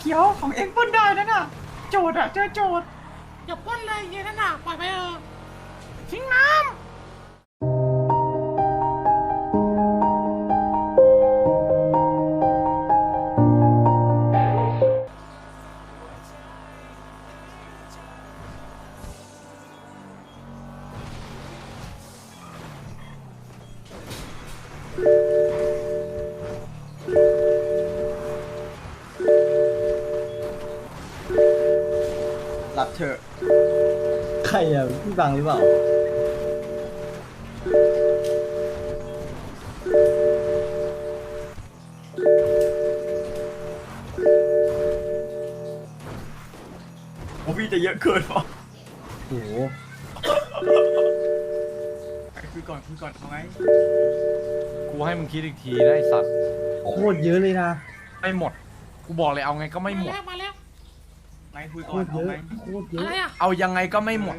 เขียวของเอ็งปล้นได้นะน่ะ โจดอะเจอโจดอย่าปล้นเลยเย็นนั่นน่ะปล่อยไปเถอะทิ้งน้รั เถอะ ใครอะพี่บังหรือเปล่า โอ้พี่จะเยอะเกินวะโอ้โหคุยก่อนคุยก่อนเอาไงกูให้มึงคิดอีกทีนะไอสัตว์โคตรเยอะเลยนะ ไม่หมด กูบอกเลยเอาไงก็ำไม่หมมาด คุยโคก่อนตรเอาเยอะไงโคตรเยอะอะไรอะเอายังไงก็ไม่หมด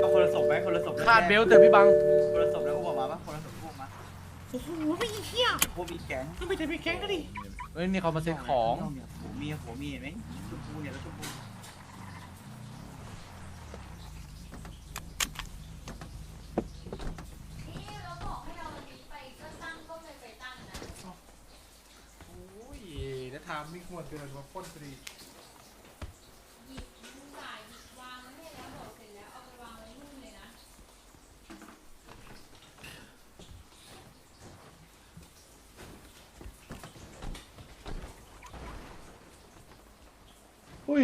ก็คนละศพไหมคนละศพคาดเบลต์เถอะพี่บัง คนละศพแล้วกูบอกมาปะคนละศพกูบอกมาโอ้โหไม่เหี้ยพวกมีแก๊งก็ไม่จะมีแก๊งก็ดิเฮ้ยนี่เขามาเซ็ตของเนี่ยหัวมีหัวมีเห็นไหมชมพูเนี่ยแล้วชมพูนี่เราบอกให้เราวันนี้ไปก็ตั้งก็เลยไปตั้งนะโอ้ยแล้วทามไม่ควรเดินมาพ่นพอดี หยิบมือบ่ายหยิบวางไว้ให้แล้วบอกเสร็จแล้วเอาไปวางไว้นู่นเลยนะ อุ้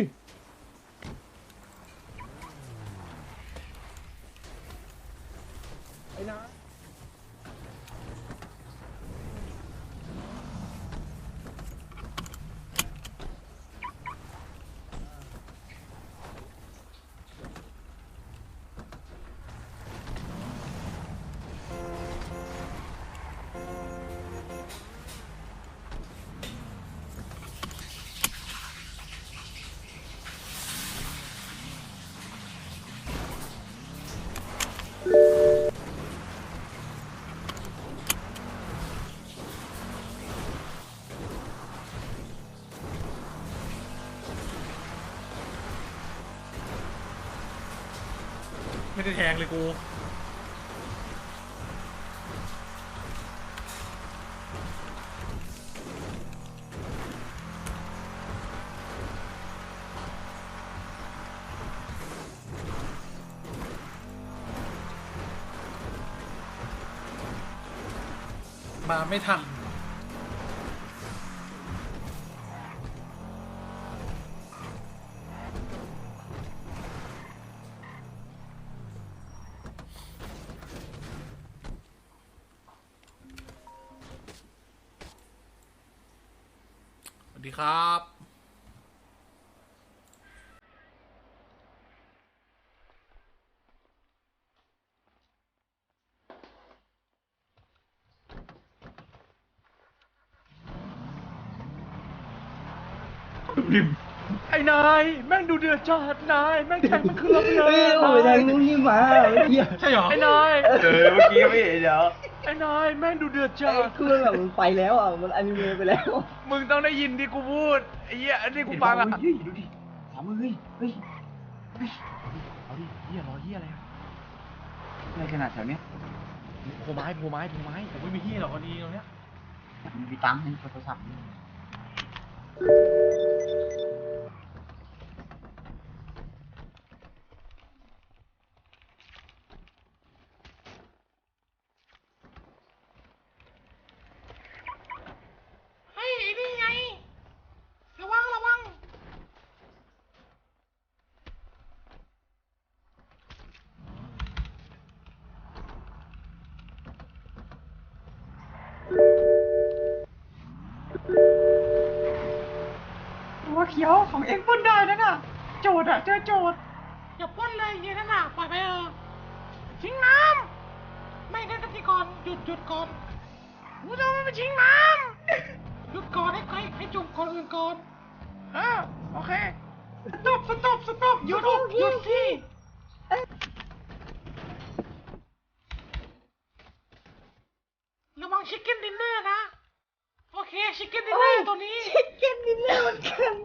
ไม่ได้แทงเลยกู มาไม่ทัน วัสดีครับไอ้นายแม่งดูเดือดจัดนายแม่งแทงมันเคลือบเลเฮ้ยยโอ้ยทางนู้นนี่มาเฮียใช่หรอไอ้นายเออเมื่อกี้ไม่เห็นเดี๋ยวไอ้นายแม่งดูเดือดจัไอ้ดเครื่องอะมันไปแล้วอะมันอนิเมะไปแล้วมึงต้องได้ยินที่กูพูดไอ้เหี้ยอันนี้กูฟังอะเฮ้ยดูดิขวามือเฮ้ยเฮ้ยเอาดิเหี้ยรอเหี้ยอะไรอะอะไรขนาดแถวเนี้ยโผล่ไม้โผล่ไม้โผล่ไม้ผมไม่มีเหี้ยหรอกอันนี้ตรงเนี้ยมันมีตังค์ในโทรศัพท์ เฮ้ยไอ้นี่ไง ระวังระวัง ตัวเขียวของเอ็งปล้นได้นะน่ะ โจดอะเจอโจดอย่าปล้นเลยเย็นนั่นน่ะปล่อยไปเถอะทิ้งน้ำไม่ได้กันที่ก่อนหยุดหยุดก่อนกูจะไม่ไปทิ้งน้ำหยุดก่อนให้ใครให้จบคนอื่นก่อนเออโอเคสต็อปสต็อปสต็อปหยุดหยุดที่ระวังชิคเก้นดินเนอร์นะ โอเคชิคเก้นดินเนอร์ตัวนี้ ชิคเก้นดินเนอร์มือนกัน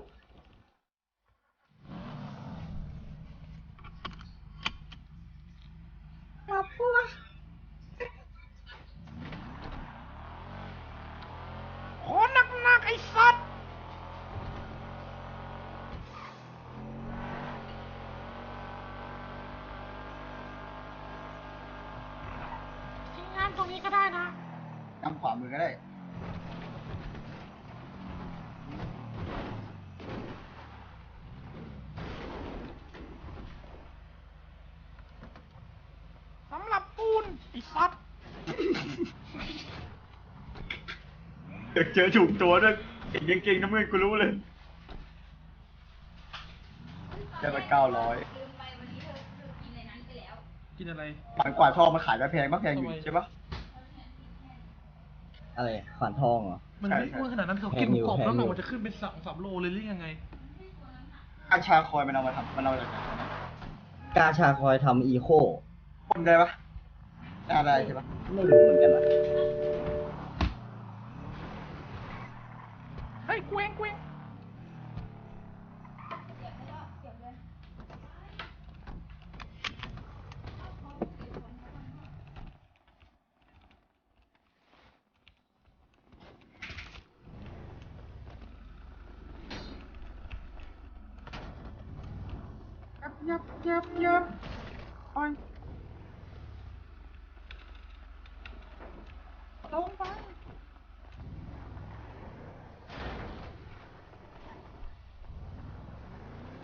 ำตรงนี้ก็ได้นะ กำขวามือก็ได้ สำหรับปูนไอ้ สัตว์เด็กเจอถูกตัวด้วยเก่งเก่งๆนะมึงกูรู้เลยแค่ละเก้าร้อยลืมไปวันนี้เธอเธอกินในนั้นไปแล้วกินอะไรขวานกว่าทองมาขายมาแพงมาแพงอยู่ใช่ปะอะไรขวานทองเหรอ มันใช่ไม่ใช่อ้วนขนาดนั้นเขาแพกินงหอยู่มูกรอบแพงแล้วอยู่มันจะขึ้นเป็นสามสามโลเลยหรือยังไงอาชาคอยมันเอามาทำมันเอามาจากไหนนะกาชาคอยทำอีโคพ่นได้ปะน่าได้ใช่ปะ ไม่รู้เหมือนกันอะเฮ้ยเกวงเกวง ยับยับยับยับโอ้ยลงไป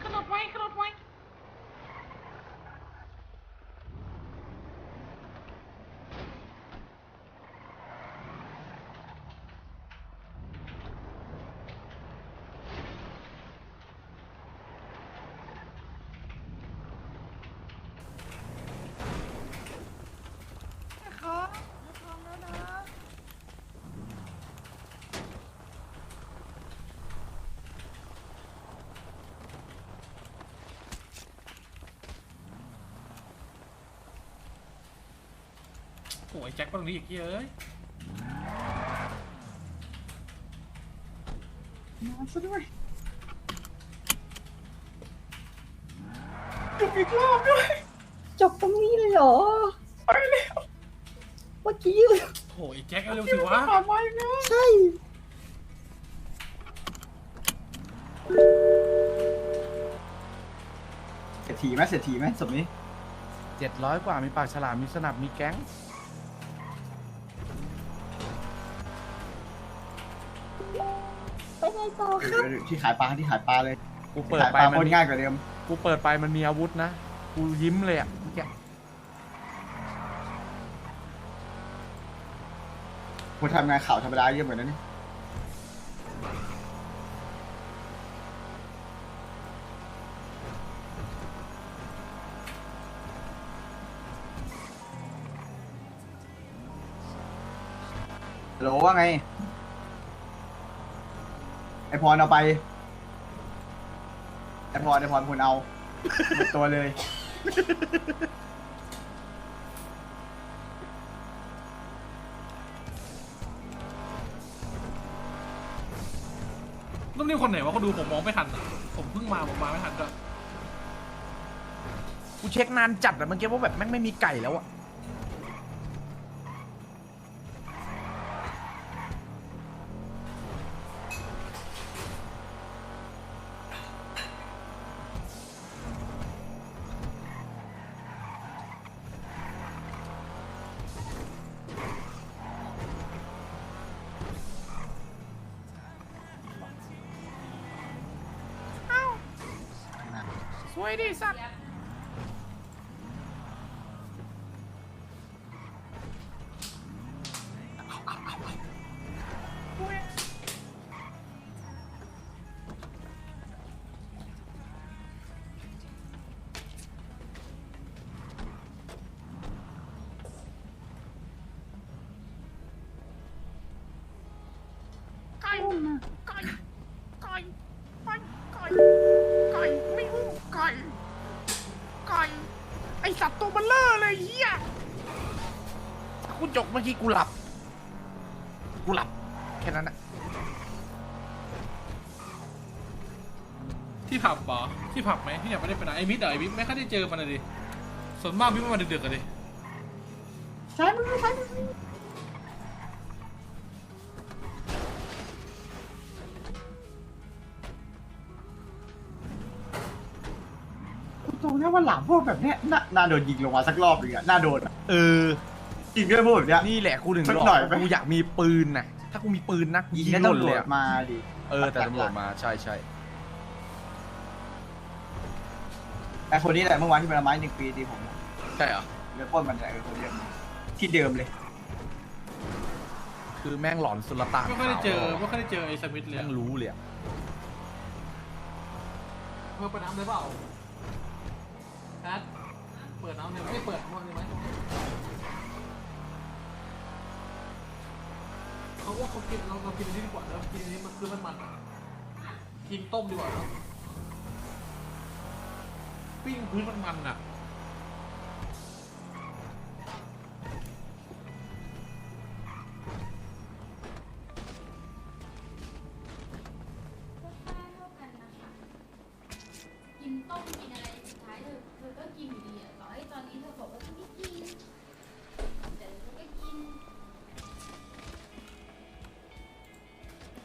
กระโดดไว้กระโดดไว้ นะครับอย่าทำแล้วนะ โอ้ยแจ็คตรงนี้อีกเยอะมาซะด้วยจุบอีกรอบด้วยจบตรงนี้เลยเหรอ ไปแล้วเมื่อกี้โอ้ยแจ็คเอาเร็วสิวะผ่านมาอีกแล้วใช่เศรษฐีไหมเศรษฐีไหมสมนี้เจ็ดร้อยกว่ามีปากฉลามมีสนับมีแก๊ง ไปไงต่อครับที่ขายปลาที่ขายปลาเลยกูเปิดขายไปปลามัคนนมีง่ายกว่าเดิมกูเปิดไปมันมีอาวุธนะ กูยิ้มเลยอะเมื่อกี้กูทำงานข่าวธรรมดาเยอะเหมือนนั้นนี่ฮัลโหลว่าไง ไอพรเอาไป ไอพรไอพรคุณเอาหมดตัวเลยนุ่มนิ่มคนไหนวะเขาดูผมมองไม่ทันอะผมเพิ่งมาผมมาไม่ทันก็ กูเช็คนานจัดอะเมื่อกี้ว่าแบบแม่งไม่มีไก่แล้วอะ สวยดิสัตว์ กูจกเมื่อกี้กูหลับ กูหลับ แค่นั้นอะที่ผับปอที่ผับไหมที่อยากไม่ได้ไปไหนไอ้มิดเหรอไอ้มิดไม่ค่อยได้เจอมันเลยดิส่วนมากมิดมันมาดึกๆกันดิซ้ายมือซ้ายมือกูตรงเนี้ยวันหลังพวกแบบเนี้ยน่าน่าโดนยิงลงมาสักรอบหนึงอะน่าโดนอะเออ จริงด้วยพูดแบบเนี้ย นี่แหละกูถึงสักบอกหน่อยไหม กูอยากมีปืนน่ะ ถ้ากูมีปืนนะกูยิงยิงให้หล่นตำรเลวยจอะมาดิเออแต่ตำรวจมาใช่ใช่ไอคนนี้แหละเมื่อวานที่เป็นไม้หนึ่งปีตีผมอะใช่เหรอเลือดป้นมันจะเออคนเดียวที่เดิมเลย คือแม่งหลอนสุลต่านไม่ค่อยได้เจอไม่ค่อยได้เจอไอ้สมิธเลยแม่อะงรู้เลยอะเปิดเปิดน้ำเลยเปล่าแอด ว่าเขากินเราเรากินอันนี้ดีกว่าเรากินอันนี้มันคือมันมันอะกินต้มดีกว่าเนอะปิ้งพื้นมันมันอะ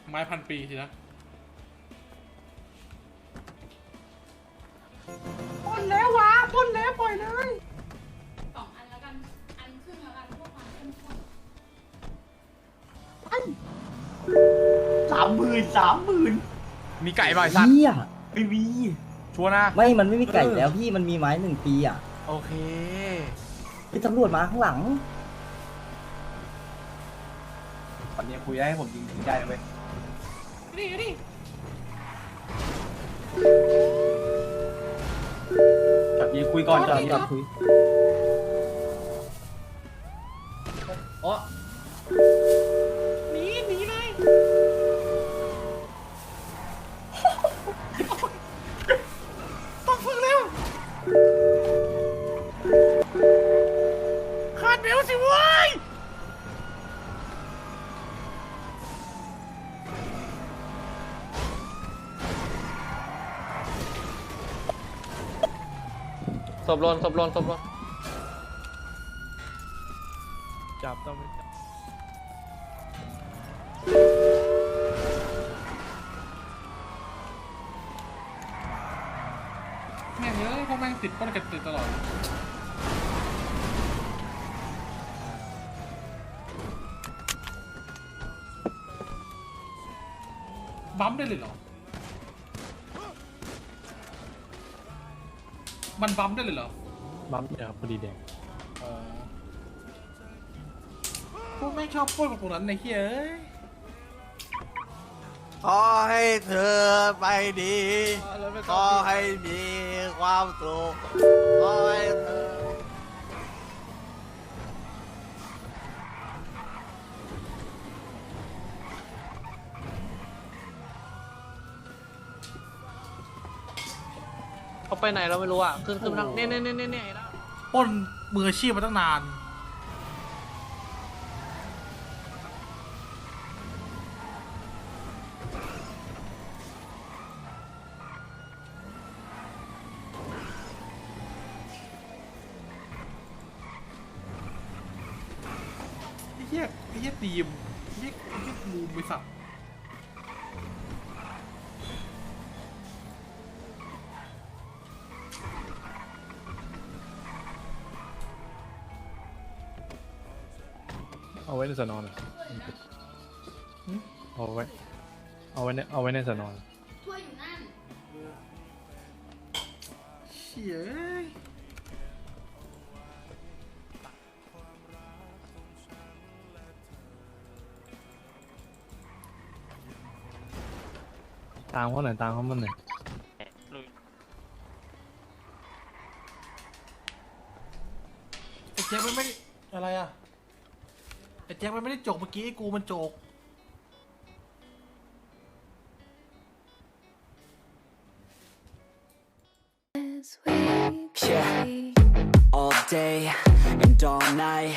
ไม้พันปีสินะปล้นแล้ววะปล้นแล้วปล่อยเลยสองอันแล้วกัน อันครึ่งแล้วกันเพื่อความเข้มข้นสามหมื่นสามหมื่นมีไก่บ่อยสัตว์เฮียไม่มีชัวร์นะ ไม่ มันไม่มีไก่เออแล้วพี่ มันมีไม้หนึ่งปีอะโอเคพี่ตำรวจมาข้างหลังวันนี้คุยได้ให้ผมยิงยิงได้เลยเว้ย นี่นี่จับยิงคุยก่อนจับจอดคุยอ๋อ ศพลนศพลนศพลนจับต้องไปจับแม่งเอ้ยพวกแม่งติดป้นกันติดตลอด บัมได้เลยเหรอ มันบัมได้เลยเหรอ บัมเดี๋ยวพอดีแดงอ๋อพวกแม่งชอบปล้นกับตรงนั้นในเฮียเอ้ยขอให้เธอไปดี ขอให้มีความสุขขอให้เธอ เขาไปไหนเราไม่รู้อะขึ้นขึ้นมาทางเนี่ยเนี่ยเนี่ยเนี่ยเนี่ยไอ้ละปล้นมืออาชีพมาตั้งนาน ไอ้เหี้ยไอ้เหี้ยตีมไอ้เหี้ยไอ้เหี้ยมูมไปสัตว์ ในสนอนอะเอาไว้ เอาไว้ในเอาไว้ในสนอน ถ้วยอยู่นั่น เชี่ยเอ้ยตามเขาหน่อยตามเขามันหน่อยไอ้แจ็คมันไม่ได้อะไรอะไอ้ แจ็คมันไม่ได้จกเมื่อกี้ไอ้กูมันจก Yeah, all day and all night,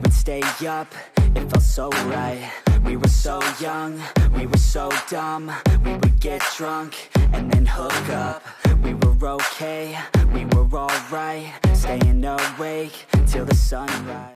we'd stay up, it felt so right. We were so young, we were so dumb, we would get drunk and then hook up. We were okay, we were alright, staying awake till the sunrise.